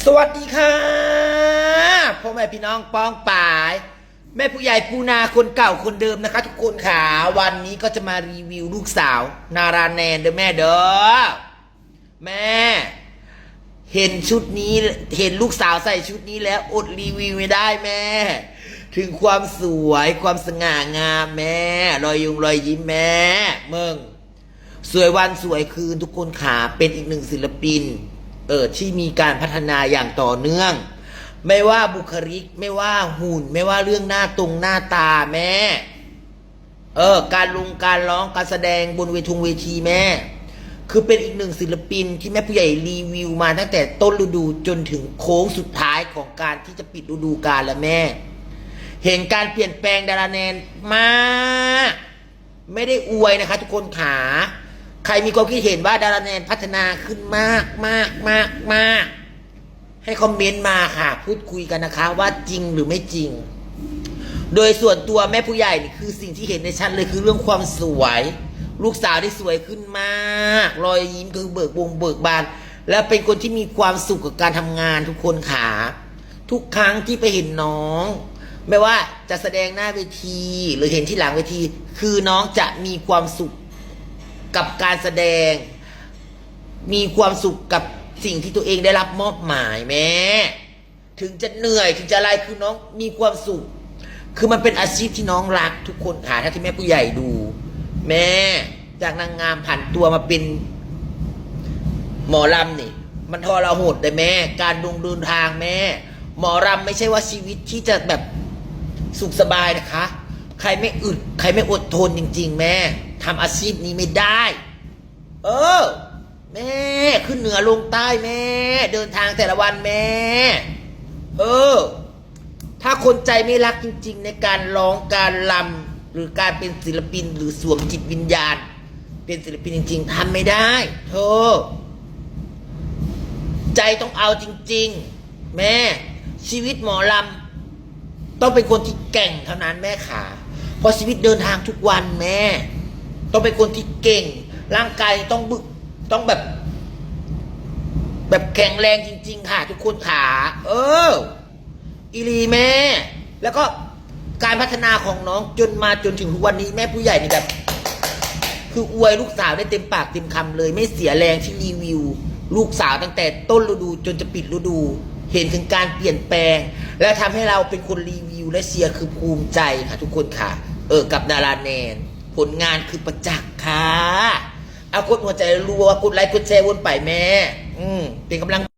สวัสดีค่ะพ่อแม่พี่น้องป้องป่าย แม่ผู้ใหญ่ปูนาคนเก่าคนเดิมนะคะ ทุกคนค่ะวันนี้ก็จะมารีวิวลูกสาว นาราแนนเด้อแม่เด้อแม่ เห็นชุดนี้เห็นลูกสาวใส่ชุดนี้แล้วอดรีวิวไม่ได้แม่ ถึงความสวยความสง่างามแม่ รอยยุงรอยยิ้มแม่เมึงสวยวันสวยคืนทุกคนขาเป็นอีกหนึ่งศิลปิน เออที่มีการพัฒนาอย่างต่อเนื่อง ไม่ว่าบุคลิกไม่ว่าหุ่น ไม่ว่าเรื่องหน้าตรงหน้าตาแม่ เออ การลงการร้องการแสดงบนเวทุงเวทีแม่ คือเป็นอีกหนึ่งศิลปินที่แม่ผู้ใหญ่รีวิวมาตั้งแต่ต้นฤดูจนถึงโค้งสุดท้ายของการที่จะปิดฤดูกาลแล้วแม่ เห็นการเปลี่ยนแปลงดาราแนนมาก ไม่ได้อวยนะคะ ทุกคนขา รมีความคิดเห็นว่าดาราแนนพัฒนาขึ้นมากมากมากมากให้คอมเมนต์มาค่ะ พูดคุยกันนะคะ ว่าจริงหรือไม่จริง โดยส่วนตัวแม่ผู้ใหญ่นี่คือสิ่งที่เห็นในชั้นเลยคือเรื่องความสวย ลูกสาวที่สวยขึ้นมาก รอยยิ้มคือเบิกบงเบิกบาน และเป็นคนที่มีความสุขกับการทำงานทุกคนขาทุกครั้งที่ไปเห็นน้อง ไม่ว่าจะแสดงหน้าเวทีหรือเห็นที่หลังเวที คือน้องจะมีความสุข กับการแสดง มีความสุขกับสิ่งที่ตัวเองได้รับมอบหมายแม่ถึงจะเหนื่อยถึงจะอะไรคือน้องมีความสุข คือมันเป็นอาชีพที่น้องรักทุกคนค่ะถ้าที่แม่ผู้ใหญ่ดู แม่จากนางงามผ่านตัวมาเป็น หมอลำนี่ มันทรหดเลยแม่ การดงเดินทางแม่ หมอลำไม่ใช่ว่าชีวิตที่จะแบบสุขสบายนะคะ ใครไม่อึด ใครไม่อดทนจริง ๆ แม่ ทำอาชีพนี้ไม่ได้ เออ แม่ ขึ้นเหนือลงใต้แม่ เดินทางแต่ละวันแม่ เออ ถ้าคนใจไม่รักจริง ๆ ในการร้องการลำหรือการเป็นศิลปินหรือสวมจิตวิญญาณ เป็นศิลปินจริง ๆทำไม่ได้เธอ ใจต้องเอาจริง ๆ แม่ ชีวิตหมอลำต้องเป็นคนที่เก่งเท่านั้นแม่ขาเพราะชีวิตเดินทางทุกวันแม่ ต้องเป็นคนที่เก่ง ร่างกายต้องบึกต้องแบบ แบบแข็งแรงจริง ๆ ค่ะ ทุกคนขา เออ อีหลีแม่ แล้วก็การพัฒนาของน้องจนมาจนถึงทุกวันนี้แม่ผู้ใหญ่นี่แบบ คืออวยลูกสาวได้เต็มปากเต็มคำเลย ไม่เสียแรงที่รีวิว ลูกสาวตั้งแต่ต้นฤดูจนจะปิดฤดู เห็นถึงการเปลี่ยนแปลง และทำให้เราเป็นคนรีวิวและเชียร์คือภูมิใจค่ะทุกคนค่ะ เออกับดาราแนน ผลงานคือประจักษ์ค่ะ เอากดหัวใจรัวกดไลค์กดแชร์วนไปแม่ อืมเป็นกำลัง